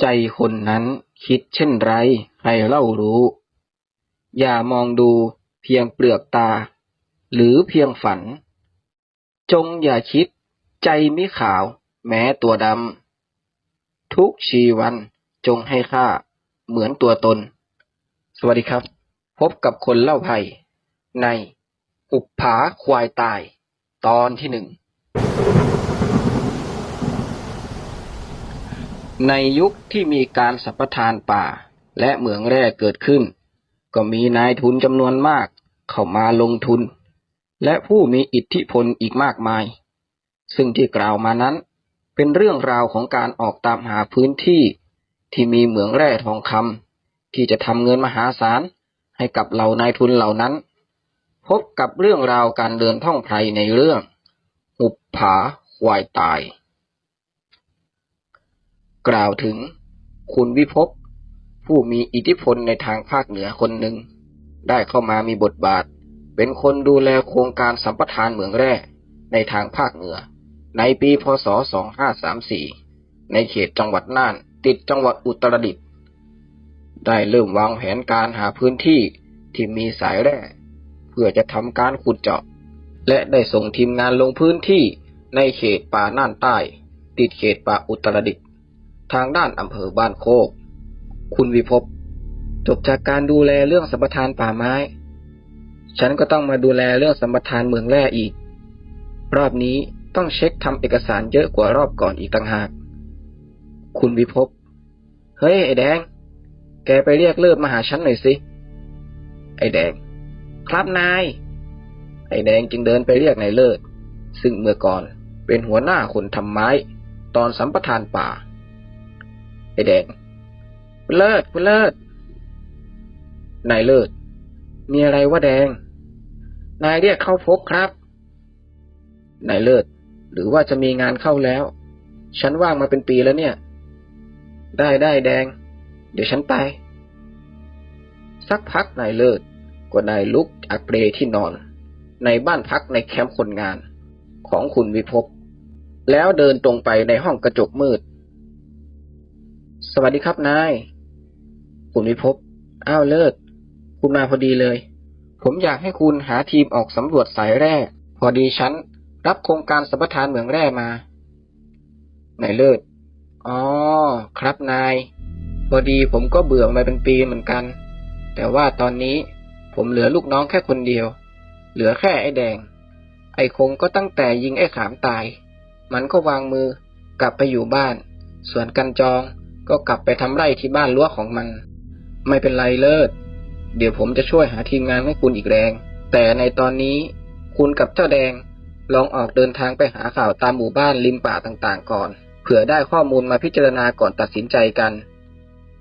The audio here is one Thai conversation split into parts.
ใจคนนั้นคิดเช่นไรใครเล่ารู้ อย่ามองดูเพียงเปลือกตา หรือเพียงฝัน จงอย่าคิดใจมิขาวแม้ตัวดำ ทุกชีวันจงให้ค่าเหมือนตัวตน สวัสดีครับ พบกับคนเล่าภัย ใน อุปผาควายตาย ตอนที่หนึ่ง ในยุคที่มีการสัปทานป่า และเหมืองแร่เกิดขึ้น ก็มีนายทุนจำนวนมาก เข้ามาลงทุน และผู้มีอิทธิพลอีกมากมาย ซึ่งที่กล่าวมานั้น เป็นเรื่องราวของการออกตามหาพื้นที่ ที่มีเหมืองแร่ทองคำที่จะทำเงินมหาศาลให้กับเหล่านายทุนเหล่านั้น พบกับเรื่องราวการเดินท่องไพรในเรื่องหุบผาควายตาย กล่าวถึงคุณวิภพผู้มีอิทธิพลในทางภาคเหนือคนหนึ่ง ได้เข้ามามีบทบาท เป็นคนดูแลโครงการสัมปทานเหมืองแร่ในทางภาคเหนือ ในปีพศ 2534 ในเขตจังหวัดน่าน ติดจังหวัดอุตรดิตถ์ได้เริ่มวางแผนการหาพื้นที่ที่มีสายแร่ เพื่อจะทำการขุดเจาะ และได้ส่งทีมงานลงพื้นที่ในเขตป่าน่านใต้ ติดเขตป่าอุตรดิตถ์ ทางด้านอำเภอบ้านโคก คุณวิภพจบจากการดูแลเรื่องสัมปทานป่าไม้ ฉันก็ต้องมาดูแลเรื่องสัมปทานเมืองแร่อีก รอบนี้ต้องเช็คทำเอกสารเยอะกว่ารอบก่อนอีกต่างหาก คุณวิภพเฮ้ย ไอ้แดง แกไปเรียกเลิศมาหาฉันหน่อยสิ ไอ้แดง ครับนาย ไอ้แดงจึงเดินไปเรียกนายเลิศ ซึ่งเมื่อก่อนเป็นหัวหน้าคนทำไม้ ตอนสัมปทานป่า ไอ้แดงคุณเลิศคุณเลิศนายเลิศมีอะไรวะแดง นายเรียกเข้าพบครับนายเลิศหรือว่าจะมีงานเข้าแล้ว ฉันว่างมาเป็นปีแล้วเนี่ย ได้ได้แดง เดี๋ยวฉันไป สักพักนายเลิศก็ได้ลุกจากเปลที่นอน ในบ้านพักในแคมป์คนงานของคุณวิภพแล้วเดินตรงไปในห้องกระจกมืด สวัสดีครับนาย คุณวิภพ อ้าวเลิศ คุณมาพอดีเลย ผมอยากให้คุณหาทีมออกสำรวจสายแร่ พอดีฉันรับโครงการสัมปทานเหมืองแร่มา นายเลิศ อ๋อ ครับนาย พอดีผมก็เบื่อมาเป็นปีเหมือนกัน แต่ว่าตอนนี้ผมเหลือลูกน้องแค่คนเดียว เหลือแค่ไอ้แดง ไอ้คงก็ตั้งแต่ยิงไอ้ขามตาย มันก็วางมือกลับไปอยู่บ้าน ส่วนกันจอง ก็กลับไปทำไร่ที่บ้านรั้วของมัน ไม่เป็นไรเลิศ เดี๋ยวผมจะช่วยหาทีมงานให้คุณอีกแรง แต่ในตอนนี้คุณกับเจ้าแดงลองออกเดินทางไปหาข่าวตามหมู่บ้านริมป่าต่างๆ ก่อน เผื่อได้ข้อมูลมาพิจารณาก่อนตัดสินใจกัน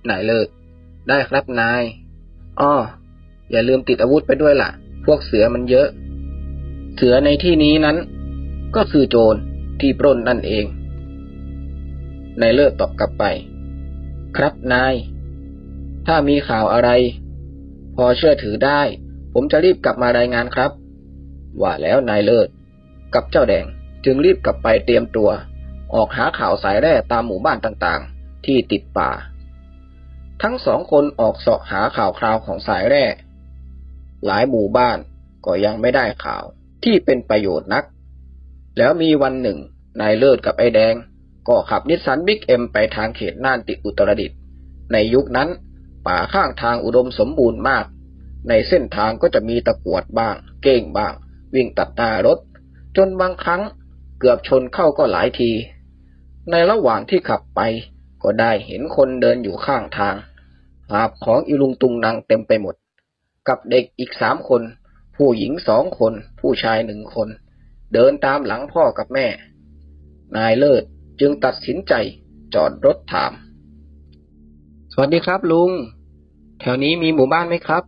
นายเลิศ ได้ครับนาย อ้อ อย่าลืมติดอาวุธไปด้วยล่ะ พวกเสือมันเยอะ เสือในที่นี้นั้น ก็คือโจรที่ปล้นนั่นเอง นายเลิศตอบกลับไป ครับนาย ถ้ามีข่าวอะไร พอเชื่อถือได้ ผมจะรีบกลับมารายงานครับ ว่าแล้วนายเลิศ กับเจ้าแดงจึงรีบกลับไปเตรียมตัว ออกหาข่าวสายแร่ตามหมู่บ้านต่างๆ ที่ติดป่า ทั้งสองคนออกเสาะหาข่าวคราวของสายแร่ หลายหมู่บ้านก็ยังไม่ได้ข่าวที่เป็นประโยชน์นัก แล้วมีวันหนึ่งนายเลิศกับไอ้แดง ก็ขับนิสสันบิ๊กเอ็มไปทางเขตน่านติอุตรดิตถ์ในยุคนั้น ป่าข้างทางอุดมสมบูรณ์มาก ในเส้นทางก็จะมีตะกวดบ้าง เก้งบ้าง วิ่งตัดหน้ารถ จนบางครั้งเกือบชนเข้าก็หลายที ในระหว่างที่ขับไป ก็ได้เห็นคนเดินอยู่ข้างทาง หาบของอีลุงตุงนางเต็มไปหมด กับเด็กอีกสามคน ผู้หญิงสองคน ผู้ชายหนึ่งคน เดินตามหลังพ่อกับแม่ นายเลิศ จึงตัดสินใจจอดรถถาม สวัสดีครับลุง แถวนี้มีหมู่บ้านไหมครับ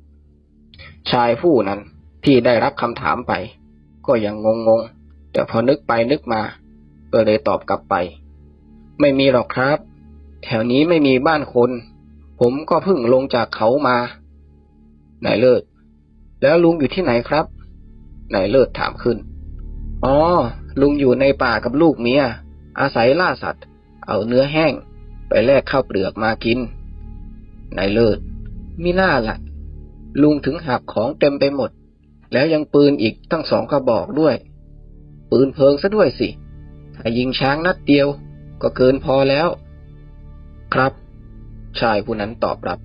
ชายผู้นั้นที่ได้รับคำถามไป ก็ยังงงงๆแต่พอนึกไปนึกมา ก็เลยตอบกลับไป ไม่มีหรอกครับ แถวนี้ไม่มีบ้านคน ผมก็เพิ่งลงจากเขามานายเลิศ แล้วลุงอยู่ที่ไหนครับนายเลิศถามขึ้น อ๋อ ลุงอยู่ในป่ากับลูกเมีย อาศัยล่าสัตว์ เอาเนื้อแห้ง ไปแลกข้าวเปลือกมากิน นายเลิศมิน่าละ่ะ ลุงถึงหับของเต็มไปหมด แล้วยังปืนอีกตั้งสองกระบอกด้วย ปืนเพลิงซะด้วยสิ ถ้ายิงช้างนัดเดียวก็เกินพอแล้ว ครับ ชายผู้นั้นตอบรับ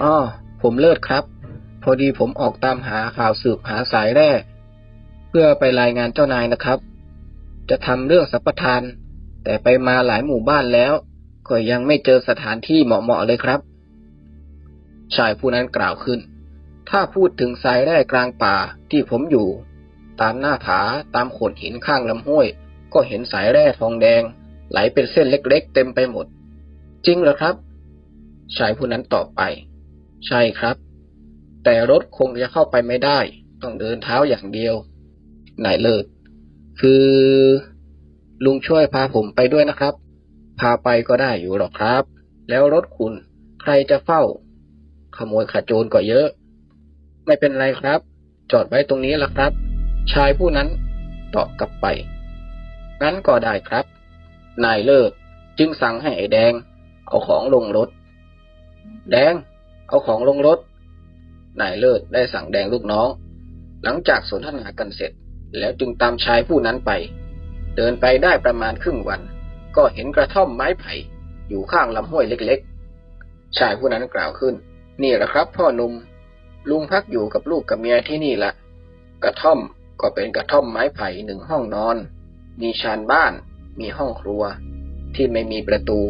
อ้อผมเลิศครับ พอดีผมออกตามหาข่าวสืบหาสายแร่เพื่อไปรายงานเจ้านายนะครับ จะทำเรื่องสัปทาน แต่ไปมาหลายหมู่บ้านแล้ว ก็ยังไม่เจอสถานที่เหมาะๆเลยครับ ชายผู้นั้นกล่าวขึ้น ถ้าพูดถึงสายแร่กลางป่าที่ผมอยู่ ตามหน้าผาตามโขดหินข้างลำห้วย ก็เห็นสายแร่ทองแดง ไหลเป็นเส้นเล็กๆ เต็มไปหมด จริงเหรอครับ ชายผู้นั้นตอบไป ใช่ครับ แต่รถคงจะเข้าไปไม่ได้ ต้องเดินเท้าอย่างเดียวนายเลิศคือ ลุงช่วยพาผมไปด้วยนะครับ พาไปก็ได้อยู่หรอกครับ แล้วรถคุณ ใครจะเฝ้า ขโมยขโจรก็เยอะ ไม่เป็นไรครับ จอดไว้ตรงนี้ละครับ ชายผู้นั้นตอบกลับไปงั้นก็ได้ครับ นายเลิศจึงสั่งให้ไอ้แดง เอาของลงรถ แดง เอาของลงรถ นายเลิศได้สั่งแดงลูกน้อง หลังจากสนทนากันเสร็จ แล้วจึงตามชายผู้นั้นไป เดินไปได้ประมาณครึ่งวัน ก็เห็นกระท่อมไม้ไผ่ อยู่ข้างลำห้วยเล็กๆ ชายผู้นั้นกล่าวขึ้น นี่แหละครับ พ่อหนุ่มลุงพักอยู่กับลูกกับเมียที่นี่ละกระท่อมก็เป็นกระท่อมไม้ไผ่หนึ่งห้องนอน มีชานบ้าน มีห้องครัว ที่ไม่มีประตู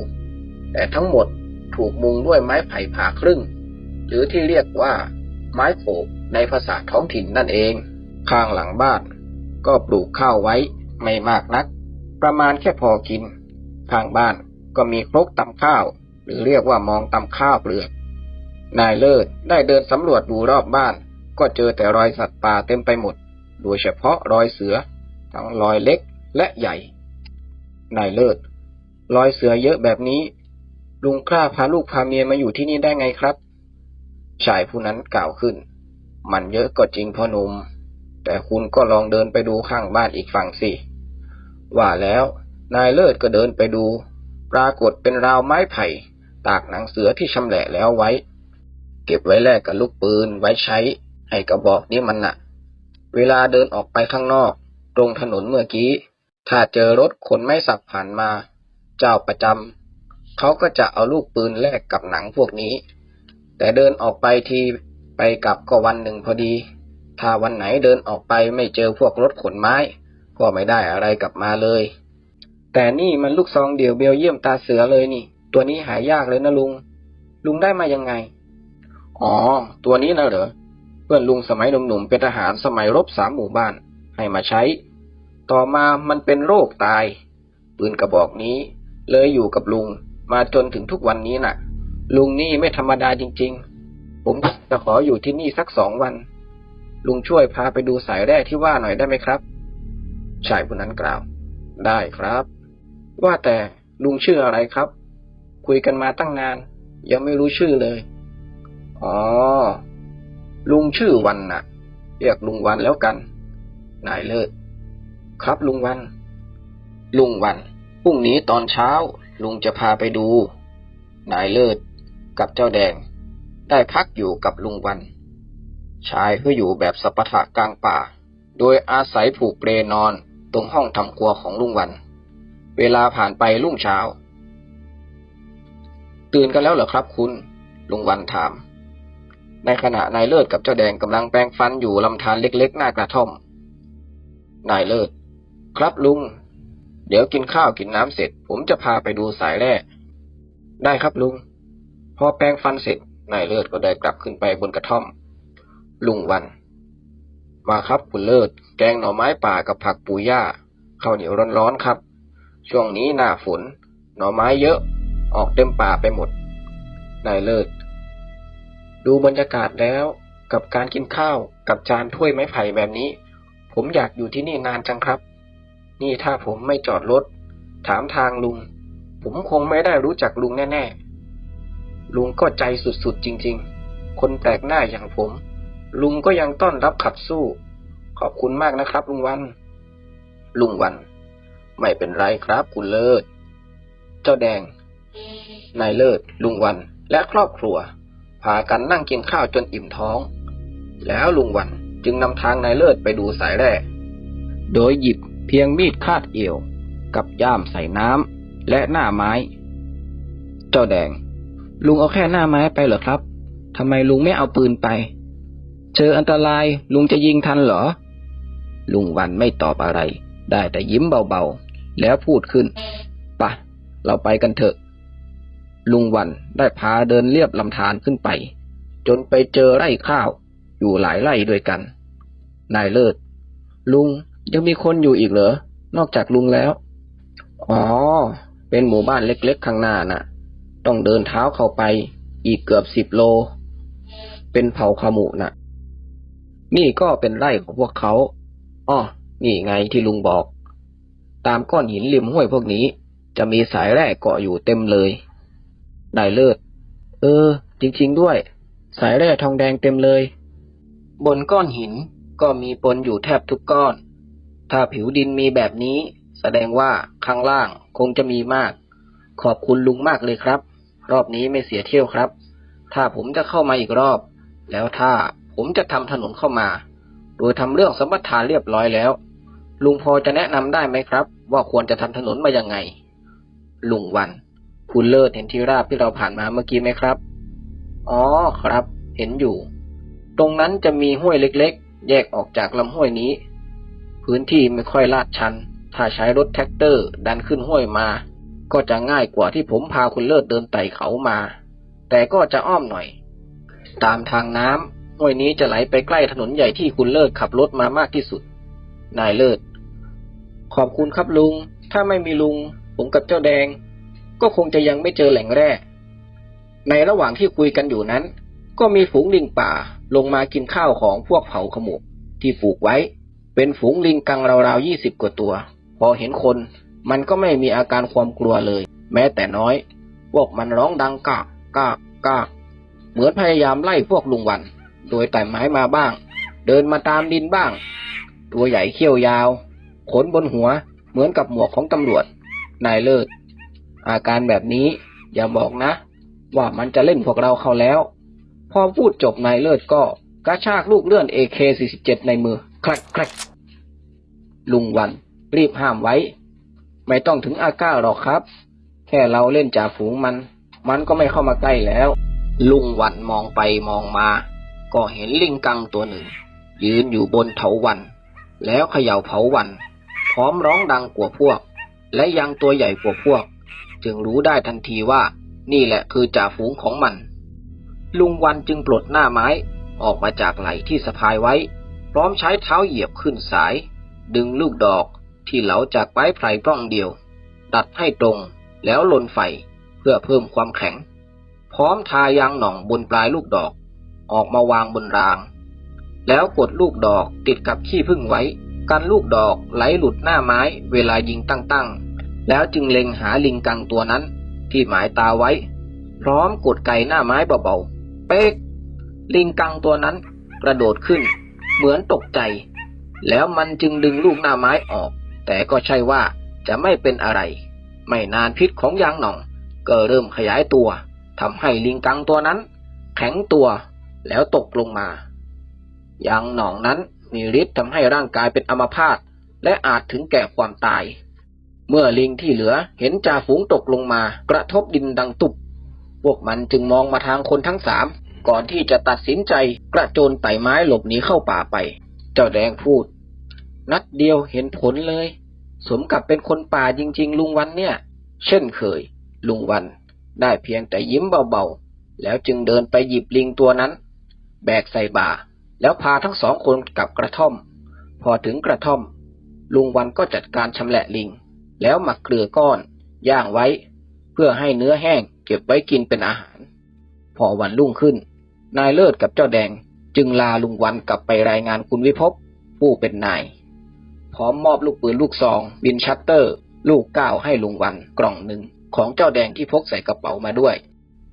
แต่ทั้งหมดถูกมุงด้วยไม้ไผ่ผ่าครึ่ง หรือที่เรียกว่า ไม้โขกในภาษาท้องถิ่นนั่นเอง ข้างหลังบ้าน ก็ปลูกข้าวไว้ ไม่มากนัก ประมาณแค่พอกิน ข้างบ้านก็มีครกตำข้าว หรือเรียกว่ามองตำข้าวเปลือก นายเลิศได้เดินสำรวจดูรอบบ้าน ก็เจอแต่รอยสัตว์ป่าเต็มไปหมด โดยเฉพาะรอยเสือ ทั้งรอยเล็กและใหญ่ นายเลิศรอยเสือเยอะแบบนี้ ลุงกล้าพาลูกพาเมียมาอยู่ที่นี่ได้ไงครับชายผู้นั้นกล่าวขึ้น มันเยอะก็จริงพ่อหนุ่มแต่คุณก็ลองเดินไปดูข้างบ้านอีกฝั่งสิ ว่าแล้วนายเลิศก็เดินไปดู ปรากฏเป็นราวไม้ไผ่ ตากหนังเสือที่ชำแหละแล้วไว้ เก็บไว้แลกกับลูกปืนไว้ใช้ ให้กระบอกนี้มันน่ะ เวลาเดินออกไปข้างนอก ตรงถนนเมื่อกี้ ถ้าเจอรถขนไม้สักผ่านมา เจ้าประจำเขาก็จะเอาลูกปืนแลกกับหนังพวกนี้ แต่เดินออกไปทีไปกลับก็วันหนึ่งพอดี ถ้าวันไหนเดินออกไปไม่เจอพวกรถขนไม้ ก็ไม่ได้อะไรกลับมาเลย แต่นี่มันลูกซองเดี่ยวเบลเยี่ยมตาเสือเลยนี่ ตัวนี้หายากเลยนะลุง ลุงได้มายังไง อ๋อ ตัวนี้นะเหรอ เพื่อนลุงสมัยหนุ่มๆเป็นทหารสมัยรบสามหมู่บ้าน ให้มาใช้ ต่อมามันเป็นโรคตาย ปืนกระบอกนี้ เลยอยู่กับลุงมาจนถึงทุกวันนี้น่ะ ลุงนี่ไม่ธรรมดาจริง ๆ ผมจะขออยู่ที่นี่สักสองวัน ลุงช่วยพาไปดูสายแร่ที่ว่าหน่อยได้ไหมครับ ชายผู้นั้นกล่าว ได้ครับ ว่าแต่ลุงชื่ออะไรครับ คุยกันมาตั้งนาน ยังไม่รู้ชื่อเลย อ๋อ ลุงชื่อวันน่ะ เรียกลุงวันแล้วกัน นายเลิศครับลุงวัน ลุงวันพรุ่งนี้ตอนเช้า ลุงจะพาไปดู นายเลิศกับเจ้าแดง ได้พักอยู่กับลุงวัน ชายก็อยู่แบบสัปถะกลางป่า โดยอาศัยผูกเปลนอน ตรงห้องทำครัวของลุงวัน เวลาผ่านไปรุ่งเช้า ตื่นกันแล้วเหรอครับคุณ ลุงวันถาม ในขณะนายเลิศกับเจ้าแดงกำลังแปรงฟันอยู่ลำธารเล็กๆ หน้ากระท่อม นายเลิศ ครับลุง เดี๋ยวกินข้าวกินน้ำเสร็จ ผมจะพาไปดูสายแร่ ได้ครับลุง พอแปรงฟันเสร็จนายเลิศก็ได้กลับขึ้นไปบนกระท่อม ลุงวัน มาครับคุณเลิศแกงหน่อไม้ป่ากับผักปูย่าข้าวเหนียวร้อนๆครับ ช่วงนี้หน้าฝน หน่อไม้เยอะ ออกเต็มป่าไปหมด นายเลิศ ดูบรรยากาศแล้ว กับการกินข้าวกับจานถ้วยไม้ไผ่แบบนี้ ผมอยากอยู่ที่นี่นานจังครับ นี่ถ้าผมไม่จอดรถ ถามทางลุง ผมคงไม่ได้รู้จักลุงแน่ๆ ลุงก็ใจสุดๆจริง ๆ คนแปลกหน้าอย่างผม ลุงก็ยังต้อนรับขับสู้ ขอบคุณมากนะครับ ลุงวัน ลุงวัน ไม่เป็นไรครับคุณเลิศ เจ้าแดง นายเลิศ ลุงวัน และครอบครัว พากันนั่งกินข้าวจนอิ่มท้อง แล้วลุงวันจึงนำทางนายเลิศไปดูสายแร่ โดยหยิบเพียงมีดคาดเอว กับย่ามใส่น้ำและหน้าไม้ เจ้าแดง ลุงเอาแค่หน้าไม้ไปเหรอครับทำไมลุงไม่เอาปืนไป เจออันตรายลุงจะยิงทันเหรอ ลุงวันไม่ตอบอะไร ได้แต่ยิ้มเบาๆ แล้วพูดขึ้นปะเราไปกันเถอะ ลุงวันได้พาเดินเลียบลำธารขึ้นไป จนไปเจอไร่ข้าว อยู่หลายไร่ด้วยกัน นายเลิศ ลุงยังมีคนอยู่อีกเหรอ นอกจากลุงแล้ว อ๋อ เป็นหมู่บ้านเล็กๆข้างหน้าน่ะ ต้องเดินเท้าเข้าไปอีกเกือบสิบโล เป็นเผ่าขมุน่ะ นี่ก็เป็นไร่ของพวกเขาอ้อนี่ไงที่ลุงบอก ตามก้อนหินริมห้วยพวกนี้ จะมีสายแร่เกาะอยู่เต็มเลยนายเลิศ เออ จริง ๆ ด้วย สายแร่ทองแดงเต็มเลย บนก้อนหินก็มีปนอยู่แทบทุกก้อน ถ้าผิวดินมีแบบนี้ แสดงว่าข้างล่างคงจะมีมาก ขอบคุณลุงมากเลยครับ รอบนี้ไม่เสียเที่ยวครับ ถ้าผมจะเข้ามาอีกรอบ แล้วถ้า ผมจะทำถนนเข้ามา โดยทำเรื่องสมบัติฐานเรียบร้อยแล้ว ลุงพอจะแนะนำได้ไหมครับ ว่าควรจะทำถนนมายังไง ลุงวัน คุณเลิศเห็นที่ราบที่เราผ่านมาเมื่อกี้ไหมครับ อ๋อครับ เห็นอยู่ ตรงนั้นจะมีห้วยเล็กๆ แยกออกจากลำห้วยนี้ พื้นที่ไม่ค่อยลาดชัน ถ้าใช้รถแท็กเตอร์ ดันขึ้นห้วยมา ก็จะง่ายกว่าที่ผมพาคุณเลิศเดินไต่เขามา แต่ก็จะอ้อมหน่อย ตามทางน้ำ ห้วยนี้จะไหลไปใกล้ถนนใหญ่ที่คุณเลิศขับรถมามากที่สุด นายเลิศ ขอบคุณครับลุง ถ้าไม่มีลุง ผมกับเจ้าแดง ก็คงจะยังไม่เจอแหล่งแร่ ในระหว่างที่คุยกันอยู่นั้น ก็มีฝูงลิงป่าลงมากินข้าวของพวกเผาขมุกที่ปลูกไว้ เป็นฝูงลิงกังราวๆยี่สิบกว่าตัว พอเห็นคน มันก็ไม่มีอาการความกลัวเลย แม้แต่น้อย พวกมันร้องดังกากกากกากเหมือนพยายามไล่พวกลุงวัน โดยไต่ไม้มาบ้าง เดินมาตามดินบ้าง ตัวใหญ่เขี้ยวยาว ขนบนหัวเหมือนกับหมวกของตำรวจ นายเลิศ อาการแบบนี้อย่าบอกนะ ว่ามันจะเล่นพวกเราเข้าแล้ว พอพูดจบนายเลิศก็กระชากลูกเลื่อน AK-47 ในมือ คลักคลักลุงวัน รีบห้ามไว้ ไม่ต้องถึงอาก้าหรอกครับ แค่เราเล่นจ่าฝูงมัน มันก็ไม่เข้ามาใกล้แล้ว ลุงวันมองไปมองมา ก็เห็นลิงกังตัวหนึ่ง ยืนอยู่บนเถาวัน แล้วเขย่าเผาวัน พร้อมร้องดังกว่าพวก และยังตัวใหญ่กว่าพวก จึงรู้ได้ทันทีว่า นี่แหละคือจ่าฝูงของมัน ลุงวันจึงปลดหน้าไม้ออกมาจากไหลที่สะพายไว้ พร้อมใช้เท้าเหยียบขึ้นสาย ดึงลูกดอกที่เหลาจากไม้ไผ่ปล้องเดียวดัดให้ตรงแล้วลนไฟเพื่อเพิ่มความแข็ง พร้อมทายางหน่องบนปลายลูกดอก ออกมาวางบนราง แล้วกดลูกดอกติดกับขี้พึ่งไว้ กันลูกดอกไหลหลุดหน้าไม้เวลายิงตั้งๆ แล้วจึงเล็งหาลิงกังตัวนั้น ที่หมายตาไว้ พร้อมกดไก่หน้าไม้เบาๆ เป๊ก ลิงกังตัวนั้นกระโดดขึ้น เหมือนตกใจ แล้วมันจึงดึงลูกหน้าไม้ออก แต่ก็ใช่ว่าจะไม่เป็นอะไร ไม่นานพิษของยางหน่อง ก็เริ่มขยายตัวทำให้ลิงกังตัวนั้น แข็งตัว แล้วตกลงมายางหนองนั้นมีฤทธิ์ทำให้ร่างกายเป็นอัมพาตและอาจถึงแก่ความตาย เมื่อลิงที่เหลือเห็นจ่าฝูงตกลงมากระทบดินดังตุบพวกมันจึงมองมาทางคนทั้งสามก่อนที่จะตัดสินใจกระโจนไต่ไม้หลบหนีเข้าป่าไป เจ้าแดงพูด นัดเดียวเห็นผลเลย สมกับเป็นคนป่าจริง ๆ ลุงวันเนี่ย เช่นเคย ลุงวันได้เพียงแต่ยิ้มเบาๆ แล้วจึงเดินไปหยิบลิงตัวนั้น แบกใส่บ่า แล้วพาทั้งสองคนกลับกระท่อม พอถึงกระท่อม ลุงวันก็จัดการชำแหละลิง แล้วหมักเกลือก้อน ย่างไว้ เพื่อให้เนื้อแห้งเก็บไว้กินเป็นอาหาร พอวันรุ่งขึ้น นายเลิศกับเจ้าแดง จึงลาลุงวันกลับไปรายงานคุณวิภพผู้เป็นนาย พร้อมมอบลูกปืนลูกซอง บินชัตเตอร์ ลูกก้าวให้ลุงวันกล่องหนึ่งของเจ้าแดงที่พกใส่กระเป๋ามาด้วย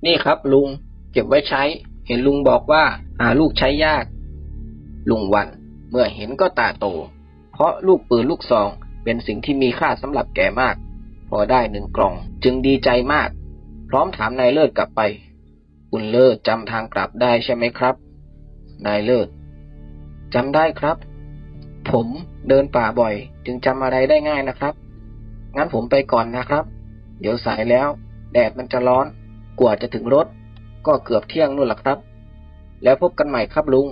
นี่ครับลุง เก็บไว้ใช้ เห็นลุงบอกว่าหาลูกใช้ยาก ลุงวันเมื่อเห็นก็ตาโต เพราะลูกปืนลูกซองเป็นสิ่งที่มีค่าสำหรับแกมาก พอได้หนึ่งกล่อง จึงดีใจมาก พร้อมถามนายเลิศกลับไป คุณเลิศจำทางกลับได้ใช่ไหมครับ นายเลิศจำได้ครับ ผมเดินป่าบ่อย จึงจำอะไรได้ง่ายนะครับ งั้นผมไปก่อนนะครับ เดี๋ยวสายแล้ว แดดมันจะร้อน กว่าจะถึงรถ ก็เกือบเที่ยงนู่นหละครับ แล้วพบกันใหม่ครับลุง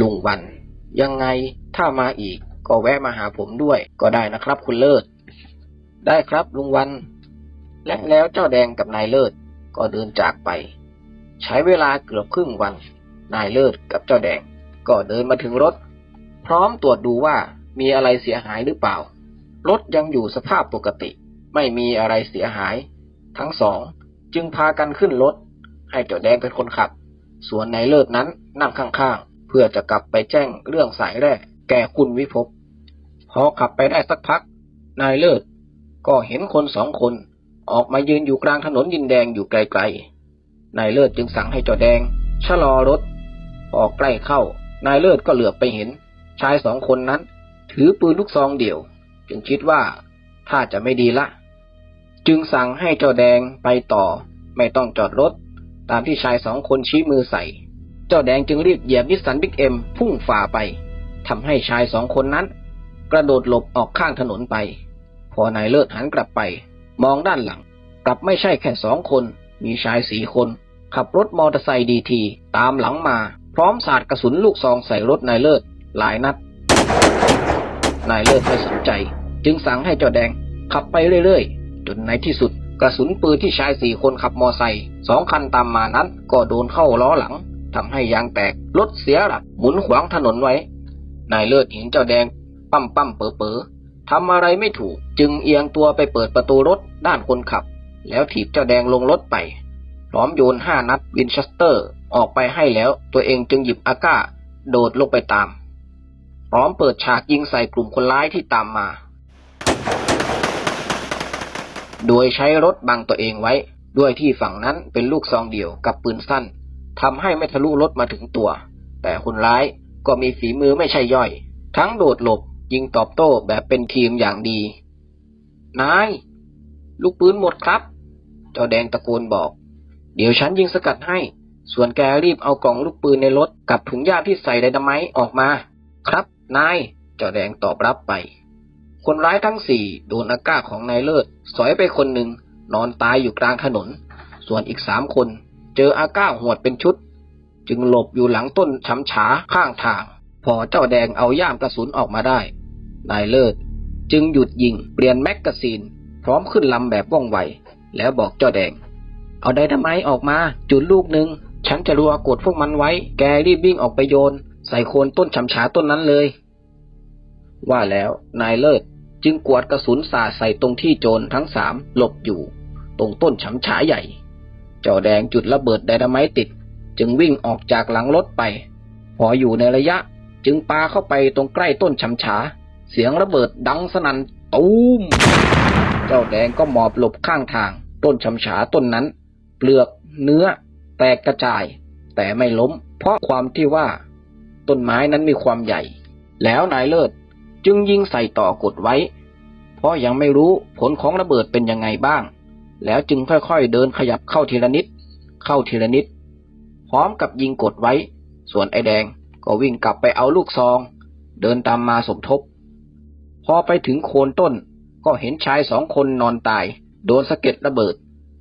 ลุงวัน ยังไงถ้ามาอีกก็แวะมาหาผมด้วยก็ได้นะครับคุณเลิศ ได้ครับลุงวัน และแล้วเจ้าแดงกับนายเลิศก็เดินจากไป ใช้เวลาเกือบครึ่งวัน นายเลิศกับเจ้าแดง ก็เดินมาถึงรถ พร้อมตรวจดูว่ามีอะไรเสียหายหรือเปล่า รถยังอยู่สภาพปกติ ไม่มีอะไรเสียหาย ทั้งสองจึงพากันขึ้นรถ ให้เจ้าแดงเป็นคนขับ ส่วนนายเลิศนั้นนั่งข้างๆ เพื่อจะกลับไปแจ้งเรื่องสายแรกแก่คุณวิภพพอขับไปได้สักพัก นายเลิศก็เห็นคนสองคนออกมายืนอยู่กลางถนนดินแดงอยู่ไกลๆ นายเลิศจึงสั่งให้เจ้าแดงชะลอรถพอกใกล้เข้า นายเลิศก็เหลือบไปเห็น ชายสองคนนั้น ถือปืนลูกซองเดี่ยว จึงคิดว่าถ้าจะไม่ดีละ จึงสั่งให้เจ้าแดงไปต่อ ไม่ต้องจอดรถ ตามที่ชายสองคนชี้มือใส่ เจ้าแดงจึงรีบเหยียบนิสสันบิ๊กเอ็มพุ่งฝ่าไปทำให้ชายสองคนนั้น กระโดดหลบออกข้างถนนไป พอนายเลิศหันกลับไป มองด้านหลัง กลับไม่ใช่แค่สองคน มีชายสี่คน ขับรถมอเตอร์ไซค์ดีที ตามหลังมา พร้อมสาดกระสุนลูกซองใส่รถนายเลิศหลายนัด นายเลิศไม่สนใจ จึงสั่งให้เจ้าแดงขับไปเรื่อยๆ จนในที่สุด กระสุนปืนที่ชายสี่คนขับมอไซค์สองคันตามมานั้น ก็โดนเข้าล้อหลังทำให้ยางแตกรถเสียหลักหมุนขวางถนนไว้ นายเลิศเห็นเจ้าแดง ปั้มปั้มเป๋อเป๋อทำอะไรไม่ถูก จึงเอียงตัวไปเปิดประตูรถด้านคนขับ แล้วถีบเจ้าแดงลงรถไปพร้อมโยนห้านัดวินเชสเตอร์ออกไปให้แล้ว ตัวเองจึงหยิบอาก้า โดดลงไปตาม พร้อมเปิดฉากยิงใส่กลุ่มคนร้ายที่ตามมา โดยใช้รถบังตัวเองไว้ ด้วยที่ฝั่งนั้นเป็นลูกซองเดี่ยวกับปืนสั้นทำให้ไม่ทะลุรถมาถึงตัว แต่คนร้ายก็มีฝีมือไม่ใช่ย่อย ทั้งโดดหลบยิงตอบโต้แบบเป็นทีมอย่างดี นาย ลูกปืนหมดครับ เจ้าแดงตะโกนบอก เดี๋ยวฉันยิงสกัดให้ ส่วนแกรีบเอากล่องลูกปืนในรถกับถุงยาที่ใส่ไดนาไมต์ออกมา ครับ นาย เจ้าแดงตอบรับไป คนร้ายทั้งสี่โดนอาก้าของนายเลิศสอยไปคนหนึ่งนอนตายอยู่กลางถนน ส่วนอีกสามคน เจออาก้าหวดเป็นชุด จึงหลบอยู่หลังต้นช้ำฉาข้างทาง พอเจ้าแดงเอาย่ามกระสุนออกมาได้ นายเลิศจึงหยุดยิงเปลี่ยนแม็กกาซีน พร้อมขึ้นลำแบบว่องไว แล้วบอกเจ้าแดง เอาไดนาไมออกมา จุดลูกหนึ่งฉันจะรัวกดพวกมันไว้ แกรีบวิ่งออกไปโยน ใส่โคนต้นฉำฉาต้นนั้นเลย ว่าแล้วนายเลิศ จึงกวดกระสุนสาใส่ตรงที่โจรทั้งสามหลบอยู่ ตรงต้นฉำฉาใหญ่ เจ้าแดงจุดระเบิดไดนาไมต์ติด จึงวิ่งออกจากหลังรถไป พออยู่ในระยะจึงปาเข้าไปตรงใกล้ต้นฉำฉา เสียงระเบิดดังสนั่นตูม เจ้าแดงก็หมอบหลบข้างทาง ต้นฉำฉาต้นนั้น เปลือกเนื้อ แตกกระจาย แต่ไม่ล้ม เพราะความที่ว่า ต้นไม้นั้นมีความใหญ่ แล้วนายเลิศ จึงยิงใส่ต่อกดไว้ เพราะยังไม่รู้ผลของระเบิดเป็นยังไงบ้าง แล้วจึงค่อยๆเดินขยับเข้าทีละนิด เข้าทีละนิด พร้อมกับยิงกดไว้ ส่วนไอ้แดงก็วิ่งกลับไปเอาลูกซอง เดินตามมาสมทบ พอไปถึงโคนต้นก็เห็นชายสองคนนอนตาย โดนสะเก็ดระเบิด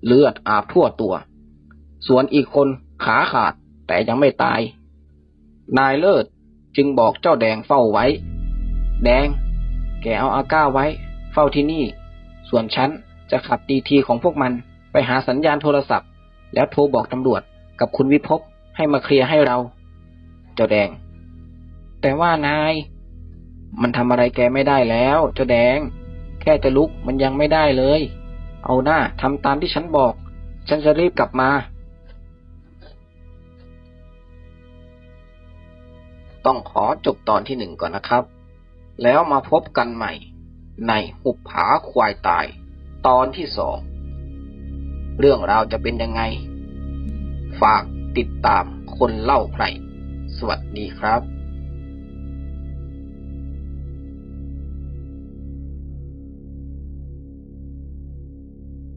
เลือดอาบทั่วตัว ส่วนอีกคนขาขาดแต่ยังไม่ตาย นายเลิศจึงบอกเจ้าแดงเฝ้าไว้ แดง แกเอาอาก้าไว้ เฝ้าที่นี่ ส่วนฉันจะขับดีทีของพวกมันไปหาสัญญาณโทรศัพท์ แล้วโทรบอกตำรวจกับคุณวิภพให้มาเคลียร์ให้เรา เจ้าแดง แต่ว่านาย มันทำอะไรแกไม่ได้แล้ว เจ้าแดง แค่จะลุกมันยังไม่ได้เลย เอาหน้าทำตามที่ฉันบอก ฉันจะรีบกลับมาต้องขอจบตอนที่หนึ่งก่อนนะครับ แล้วมาพบกันใหม่ ในหุบผาควายตาย ตอนที่สอง เรื่องราวจะเป็นยังไง ฝากติดตามคนเล่าไพรสวัสดีครับ